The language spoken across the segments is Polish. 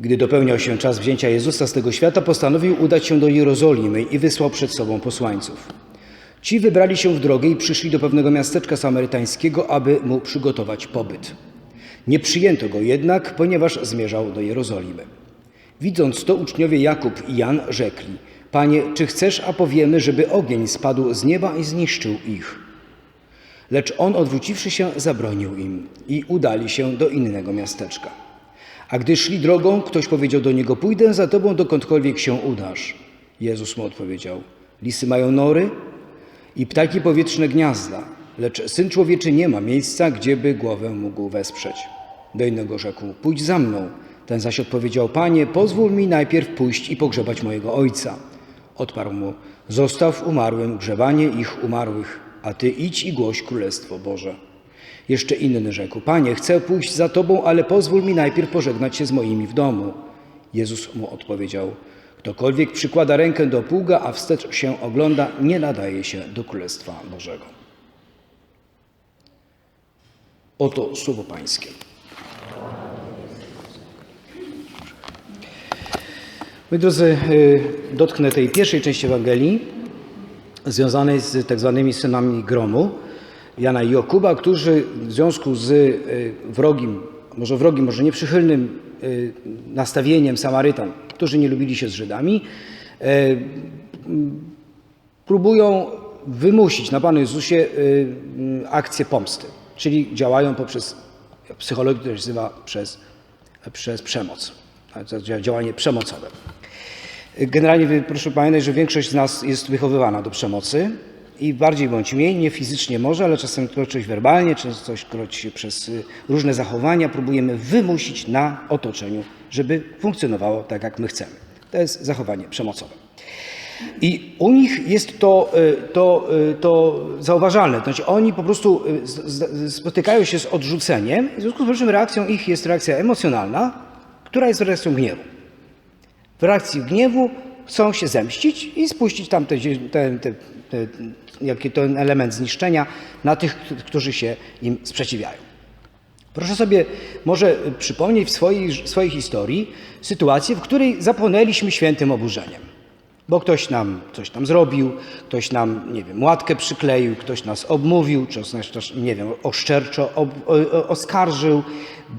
Gdy dopełniał się czas wzięcia Jezusa z tego świata, postanowił udać się do Jerozolimy i wysłał przed sobą posłańców. Ci wybrali się w drogę i przyszli do pewnego miasteczka samarytańskiego, aby mu przygotować pobyt. Nie przyjęto go jednak, ponieważ zmierzał do Jerozolimy. Widząc to, uczniowie Jakub i Jan rzekli: Panie, czy chcesz, a powiemy, żeby ogień spadł z nieba i zniszczył ich? Lecz on, odwróciwszy się, zabronił im i udali się do innego miasteczka. A gdy szli drogą, ktoś powiedział do niego: Pójdę za tobą, dokądkolwiek się udasz. Jezus mu odpowiedział: Lisy mają nory i ptaki powietrzne gniazda, lecz syn człowieczy nie ma miejsca, gdzieby głowę mógł wesprzeć. Do innego rzekł: Pójdź za mną. Ten zaś odpowiedział: Panie, pozwól mi najpierw pójść i pogrzebać mojego ojca. Odparł mu: Zostaw umarłym grzebanie ich umarłych, a ty idź i głoś królestwo Boże. Jeszcze inny rzekł: Panie, chcę pójść za tobą, ale pozwól mi najpierw pożegnać się z moimi w domu. Jezus mu odpowiedział: Ktokolwiek przykłada rękę do pługa, a wstecz się ogląda, nie nadaje się do królestwa Bożego. Oto słowo Pańskie. Moi drodzy, y, dotknę tej pierwszej części Ewangelii, związanej z tak zwanymi synami gromu, Jana i Jakuba, którzy w związku z y, wrogim, może wrogim, może nieprzychylnym y, nastawieniem Samarytan, którzy nie lubili się z Żydami, y, próbują wymusić na Panu Jezusie y, akcję pomsty, czyli działają poprzez psychologię, która się nazywa przez, przez przemoc, działanie przemocowe. Generalnie proszę pamiętać, że większość z nas jest wychowywana do przemocy i bardziej bądź mniej, nie fizycznie może, ale czasem coś werbalnie, czy coś kroć przez y, różne zachowania próbujemy wymusić na otoczeniu, żeby funkcjonowało tak, jak my chcemy. To jest zachowanie przemocowe. I u nich jest to, y, to, y, to zauważalne. To znaczy oni po prostu spotykają się z odrzuceniem, w związku z czym reakcją ich jest reakcja emocjonalna, która jest reakcją gniewu. W reakcji gniewu chcą się zemścić i spuścić tam te, te, te, te, ten element zniszczenia na tych, którzy się im sprzeciwiają. Proszę sobie może przypomnieć w swojej, swojej historii sytuację, w której zapłonęliśmy świętym oburzeniem. Bo ktoś nam coś tam zrobił, ktoś nam, nie wiem, łatkę przykleił, ktoś nas obmówił, czy nas też, nie wiem, oszczerczo ob, o, oskarżył,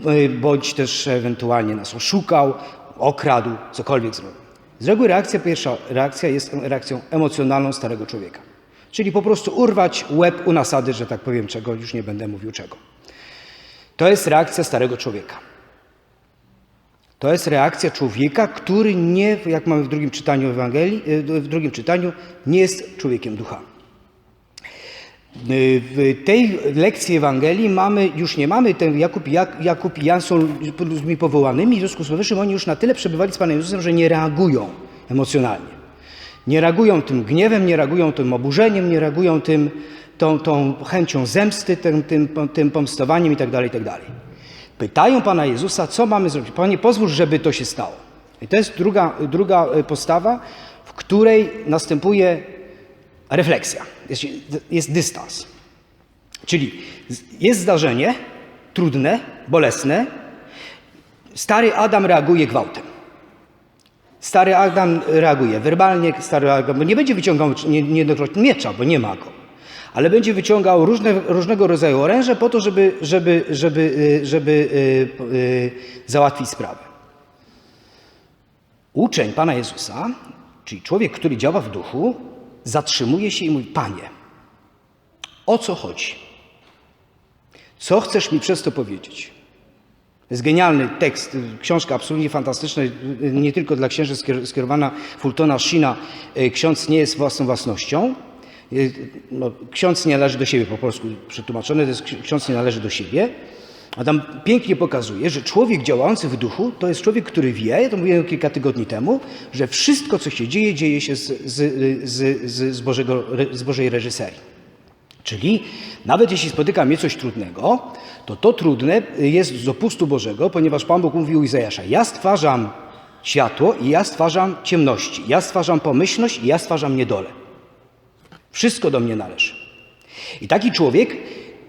y, bądź też ewentualnie nas oszukał, okradł, cokolwiek zrobił. Z reguły reakcja, pierwsza reakcja jest reakcją emocjonalną starego człowieka. Czyli po prostu urwać łeb u nasady, że tak powiem, czego już nie będę mówił czego. To jest reakcja starego człowieka. To jest reakcja człowieka, który nie, jak mamy w drugim czytaniu Ewangelii, y, w drugim czytaniu, nie jest człowiekiem ducha. W tej lekcji Ewangelii mamy, już nie mamy, ten Jakub, Jak, Jakub i Jan są ludźmi powołanymi, w związku z powyższym oni już na tyle przebywali z Panem Jezusem, że nie reagują emocjonalnie. Nie reagują tym gniewem, nie reagują tym oburzeniem, nie reagują tym, tą, tą chęcią zemsty, tym, tym, tym pomstowaniem itd., itd. Pytają Pana Jezusa, co mamy zrobić. Panie, pozwól, żeby to się stało. I to jest druga, druga postawa, w której następuje refleksja, jest, jest dystans. Czyli jest zdarzenie trudne, bolesne. Stary Adam reaguje gwałtem. Stary Adam reaguje werbalnie, stary Adam nie będzie wyciągał nie- niejednokrotnie miecza, bo nie ma go, ale będzie wyciągał różne, różnego rodzaju oręże po to, żeby, żeby, żeby, y, żeby y, y, załatwić sprawę. Uczeń Pana Jezusa, czyli człowiek, który działa w duchu, zatrzymuje się i mówi: Panie, o co chodzi? Co chcesz mi przez to powiedzieć? To jest genialny tekst, książka absolutnie fantastyczna, nie tylko dla księży skier- skierowana Fultona Shina. Ksiądz nie jest własną własnością. No, ksiądz nie należy do siebie, po polsku przetłumaczone, to jest ksi- ksiądz nie należy do siebie. A tam pięknie pokazuje, że człowiek działający w duchu to jest człowiek, który wie, ja to mówiłem kilka tygodni temu, że wszystko, co się dzieje, dzieje się z, z, z, z, Bożego, z Bożej reżyserii. Czyli nawet jeśli spotyka mnie coś trudnego, to to trudne jest z opustu Bożego, ponieważ Pan Bóg mówił Izajasza, ja stwarzam światło i ja stwarzam ciemności, ja stwarzam pomyślność i ja stwarzam niedolę. Wszystko do mnie należy. I taki człowiek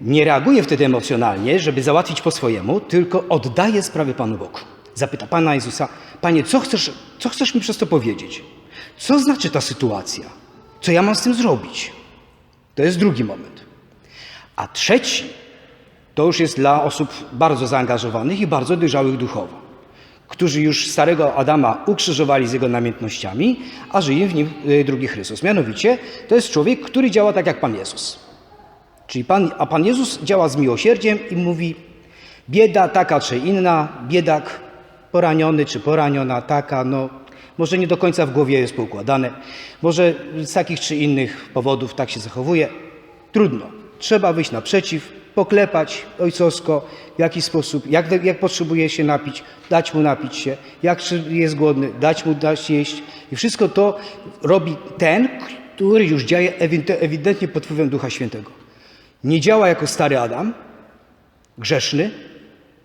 nie reaguje wtedy emocjonalnie, żeby załatwić po swojemu, tylko oddaje sprawę Panu Bogu. Zapyta Pana Jezusa, Panie, co chcesz, co chcesz mi przez to powiedzieć? Co znaczy ta sytuacja? Co ja mam z tym zrobić? To jest drugi moment. A trzeci to już jest dla osób bardzo zaangażowanych i bardzo dojrzałych duchowo, którzy już starego Adama ukrzyżowali z jego namiętnościami, a żyje w nim y, drugi Chrystus. Mianowicie to jest człowiek, który działa tak jak Pan Jezus. Czyli Pan, a Pan Jezus działa z miłosierdziem i mówi: bieda taka czy inna, biedak poraniony czy poraniona taka, no może nie do końca w głowie jest poukładane, może z takich czy innych powodów tak się zachowuje. Trudno. Trzeba wyjść naprzeciw, poklepać ojcowsko, w jaki sposób, jak, jak potrzebuje się napić, dać mu napić się, jak jest głodny, dać mu dać jeść. I wszystko to robi ten, który już dzieje ewident- ewidentnie pod wpływem Ducha Świętego. Nie działa jako stary Adam, grzeszny,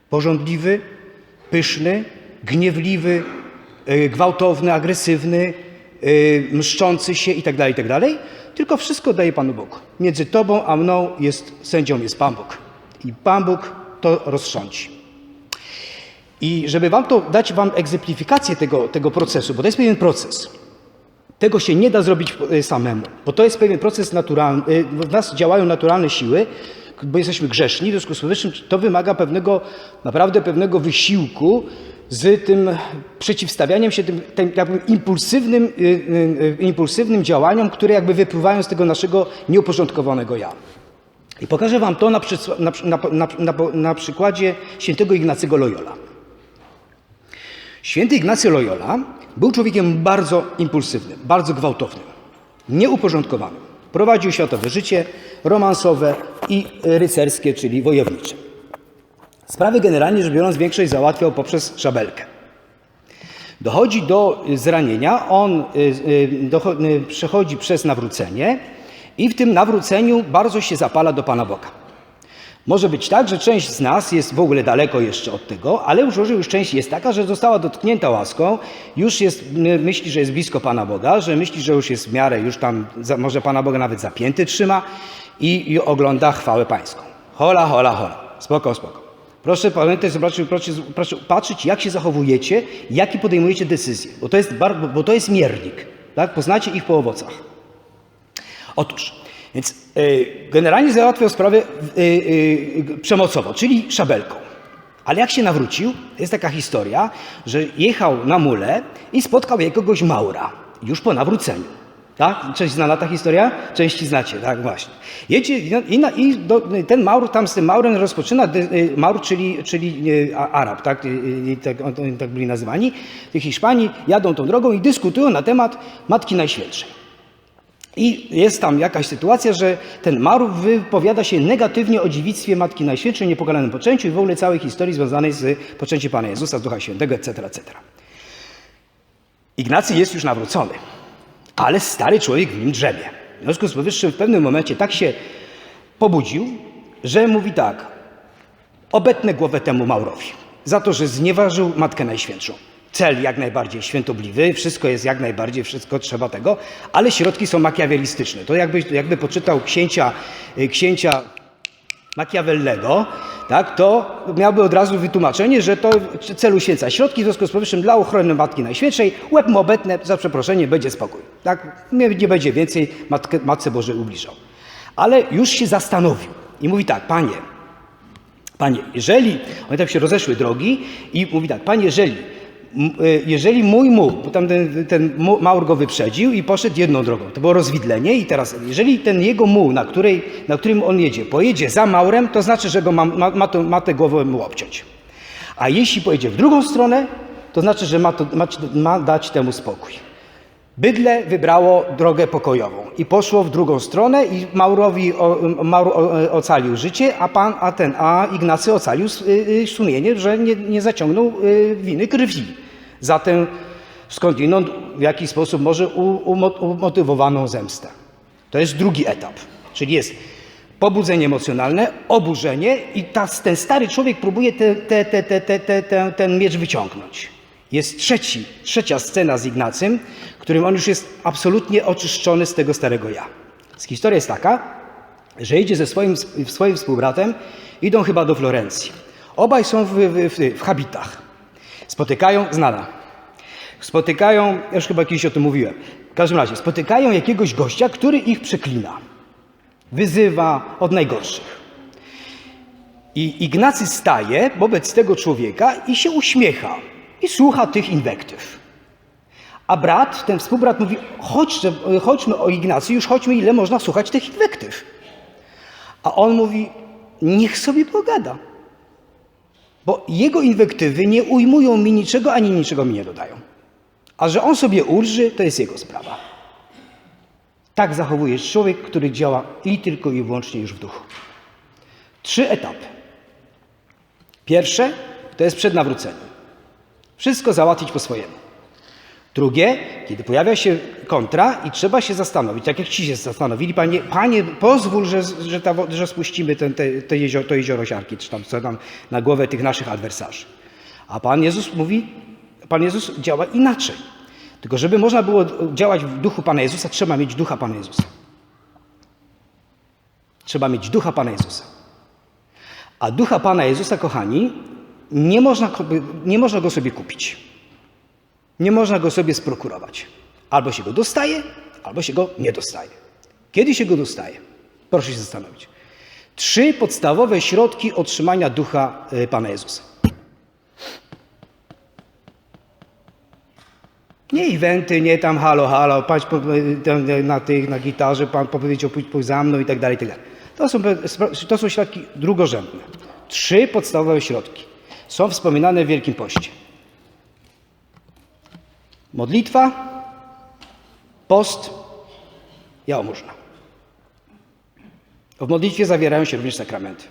porządliwy, pyszny, gniewliwy, y, gwałtowny, agresywny, y, mszczący się itd., itd., tylko wszystko daje Panu Bóg. Między Tobą a mną jest, sędzią jest Pan Bóg. I Pan Bóg to rozsądzi. I żeby Wam to dać Wam egzemplifikację tego, tego procesu, bo to jest pewien proces. Tego się nie da zrobić y, samemu, bo to jest pewien proces naturalny. y, W nas działają naturalne siły, bo jesteśmy grzeszni, w związku z powyższym to wymaga pewnego, naprawdę pewnego wysiłku z tym przeciwstawianiem się tym, tym impulsywnym, y, impulsywnym działaniom, które jakby wypływają z tego naszego nieuporządkowanego ja. I pokażę Wam to na, na, na, na, na przykładzie świętego Ignacego Loyola. Święty Ignacy Loyola był człowiekiem bardzo impulsywnym, bardzo gwałtownym, nieuporządkowanym. Prowadził światowe życie romansowe i rycerskie, czyli wojownicze. Sprawy generalnie rzecz biorąc większość załatwiał poprzez szabelkę. Dochodzi do zranienia, on y, y, y, przechodzi przez nawrócenie i w tym nawróceniu bardzo się zapala do Pana Boga. Może być tak, że część z nas jest w ogóle daleko jeszcze od tego, ale już, już część jest taka, że została dotknięta łaską, już jest, my- myśli, że jest blisko Pana Boga, że myśli, że już jest w miarę, już tam za, może Pana Boga nawet zapięty trzyma i, i ogląda chwałę Pańską. Hola, hola, hola. Spoko, spoko. Proszę pamiętać, zobaczyć, proszę, proszę patrzeć, jak się zachowujecie, jakie podejmujecie decyzje, bo to jest, bo to jest miernik. Tak? Poznacie ich po owocach. Otóż, więc y, generalnie załatwiał sprawę y, y, przemocowo, czyli szabelką. Ale jak się nawrócił, jest taka historia, że jechał na mule i spotkał jakiegoś Maura, już po nawróceniu. Tak? Część znana ta historia? Części znacie, tak właśnie. Jedzie i, na, i do, ten Maur, tam z tym Maurem rozpoczyna, Maur, czyli, czyli Arab, tak? Y, tak, tak byli nazywani. Ci Hiszpanii jadą tą drogą i dyskutują na temat Matki Najświętszej. I jest tam jakaś sytuacja, że ten Maru wypowiada się negatywnie o dziewictwie Matki Najświętszej, niepokalanym poczęciu i w ogóle całej historii związanej z poczęciem Pana Jezusa, z Ducha Świętego, etc., etc. Ignacy jest już nawrócony, ale stary człowiek w nim drzemie. W związku z powyższym w pewnym momencie tak się pobudził, że mówi tak, obetnę głowę temu Maurowi za to, że znieważył Matkę Najświętszą. Cel jak najbardziej świętobliwy, wszystko jest jak najbardziej, wszystko trzeba tego, ale środki są makiawelistyczne. To jakby, jakby poczytał księcia, y, księcia Machiavellego, tak, to miałby od razu wytłumaczenie, że to celu święca środki, w związku z powyższym dla ochrony Matki Najświętszej, łeb mu obetnę, za przeproszenie, będzie spokój. Tak, nie, nie będzie więcej Matkę, Matce Bożej ubliżał. Ale już się zastanowił i mówi tak, panie, Panie, jeżeli, one tam się rozeszły drogi i mówi tak, panie, jeżeli, jeżeli mój muł, bo tam ten, ten Maur go wyprzedził i poszedł jedną drogą, to było rozwidlenie i teraz, jeżeli ten jego muł, na, której, na którym on jedzie, pojedzie za Maurem, to znaczy, że go ma, ma, ma, to, ma tę głowę mu obciąć. A jeśli pojedzie w drugą stronę, to znaczy, że ma, to, ma, ma dać temu spokój. Bydle wybrało drogę pokojową i poszło w drugą stronę i Maurowi o, Maur ocalił życie, a pan, a ten, a Ignacy ocalił y, y, sumienie, że nie, nie zaciągnął y, winy krwi za tę skądinąd w jakiś sposób może umotywowaną zemstę. To jest drugi etap, czyli jest pobudzenie emocjonalne, oburzenie i ta, ten stary człowiek próbuje te, te, te, te, te, te, ten miecz wyciągnąć. Jest trzeci, trzecia scena z Ignacym, w którym on już jest absolutnie oczyszczony z tego starego ja. Historia jest taka, że idzie ze swoim, swoim współbratem, idą chyba do Florencji. Obaj są w, w, w, w habitach. Spotykają, znana. Spotykają, ja już chyba kiedyś o tym mówiłem. W każdym razie, spotykają jakiegoś gościa, który ich przeklina. Wyzywa od najgorszych. I Ignacy staje wobec tego człowieka i się uśmiecha. I słucha tych inwektyw. A brat, ten współbrat mówi, chodźcie, chodźmy o Ignacy, już chodźmy, ile można słuchać tych inwektyw. A on mówi, niech sobie pogada. Bo jego inwektywy nie ujmują mi niczego, ani niczego mi nie dodają. A że on sobie ulży, to jest jego sprawa. Tak zachowuje się człowiek, który działa i tylko i wyłącznie już w duchu. Trzy etapy. Pierwsze to jest przed nawróceniem. Wszystko załatwić po swojemu. Drugie, kiedy pojawia się kontra i trzeba się zastanowić, tak jak ci się zastanowili, panie, panie pozwól, że, że, ta, że spuścimy ten, te, te jezioro, to jezioro siarki, czy tam co tam na głowę tych naszych adwersarzy. A Pan Jezus mówi, Pan Jezus działa inaczej. Tylko żeby można było działać w duchu Pana Jezusa, trzeba mieć ducha Pana Jezusa. Trzeba mieć ducha Pana Jezusa. A ducha Pana Jezusa, kochani, nie można, nie można go sobie kupić. Nie można go sobie sprokurować. Albo się go dostaje, albo się go nie dostaje. Kiedy się go dostaje? Proszę się zastanowić. Trzy podstawowe środki otrzymania ducha y, Pana Jezusa. Nie eventy, nie tam halo, halo, patrz po, tam na tych, na gitarze, pan powiedział pójdź, pójdź za mną i tak dalej, i tak dalej. To są, to są środki drugorzędne. Trzy podstawowe środki są wspominane w Wielkim Poście. Modlitwa, post, jałmużna. W modlitwie zawierają się również sakramenty.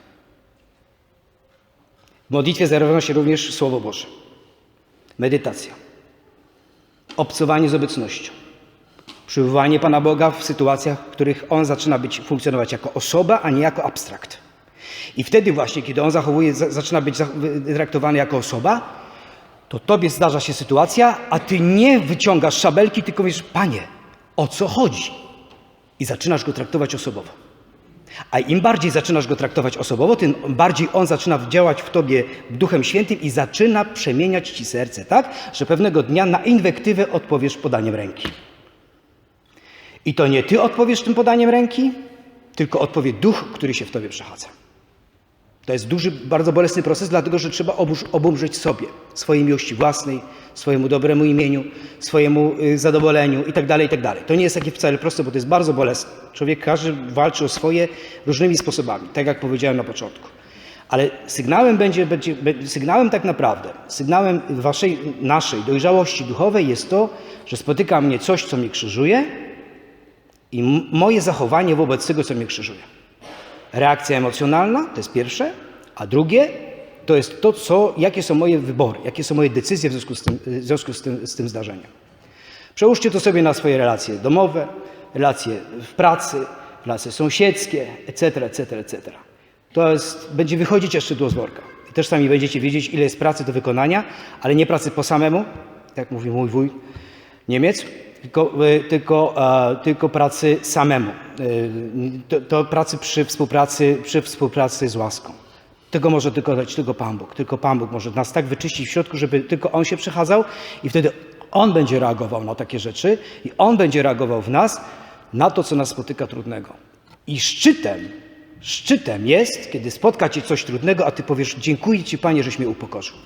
W modlitwie zawierają się również Słowo Boże. Medytacja. Obcowanie z obecnością. Przywołanie Pana Boga w sytuacjach, w których On zaczyna być, funkcjonować jako osoba, a nie jako abstrakt. I wtedy właśnie, kiedy On zachowuje, za- zaczyna być traktowany jako osoba, to tobie zdarza się sytuacja, a ty nie wyciągasz szabelki, tylko mówisz, panie, o co chodzi? I zaczynasz go traktować osobowo. A im bardziej zaczynasz go traktować osobowo, tym bardziej on zaczyna działać w tobie Duchem Świętym i zaczyna przemieniać ci serce, tak? Że pewnego dnia na inwektywę odpowiesz podaniem ręki. I to nie ty odpowiesz tym podaniem ręki, tylko odpowie duch, który się w tobie przechadza. To jest duży, bardzo bolesny proces, dlatego że trzeba obumrzeć sobie, swojej miłości własnej, swojemu dobremu imieniu, swojemu y, zadowoleniu itd., itd. To nie jest takie wcale proste, bo to jest bardzo bolesne. Człowiek każdy walczy o swoje różnymi sposobami, tak jak powiedziałem na początku. Ale sygnałem będzie, będzie, sygnałem tak naprawdę, sygnałem waszej, naszej dojrzałości duchowej jest to, że spotyka mnie coś, co mnie krzyżuje i moje zachowanie wobec tego, co mnie krzyżuje. Reakcja emocjonalna to jest pierwsze, a drugie to jest to, co, jakie są moje wybory, jakie są moje decyzje w związku z tym, w związku z tym, z tym zdarzeniem. Przełóżcie to sobie na swoje relacje domowe, relacje w pracy, relacje sąsiedzkie, etc., etc., etc. To jest, będzie wychodzić jeszcze tu z worka. I też sami będziecie wiedzieć, ile jest pracy do wykonania, ale nie pracy po samemu, jak mówi mój wuj Niemiec, tylko, y, tylko, e, tylko pracy samemu. Y, To, to pracy przy współpracy, przy współpracy z łaską. Tego może tylko dać tylko Pan Bóg. Tylko Pan Bóg może nas tak wyczyścić w środku, żeby tylko On się przechadzał i wtedy On będzie reagował na takie rzeczy i On będzie reagował w nas na to, co nas spotyka trudnego. I szczytem, szczytem jest, kiedy spotka Cię coś trudnego, a Ty powiesz, dziękuję Ci Panie, żeś mnie upokorzył.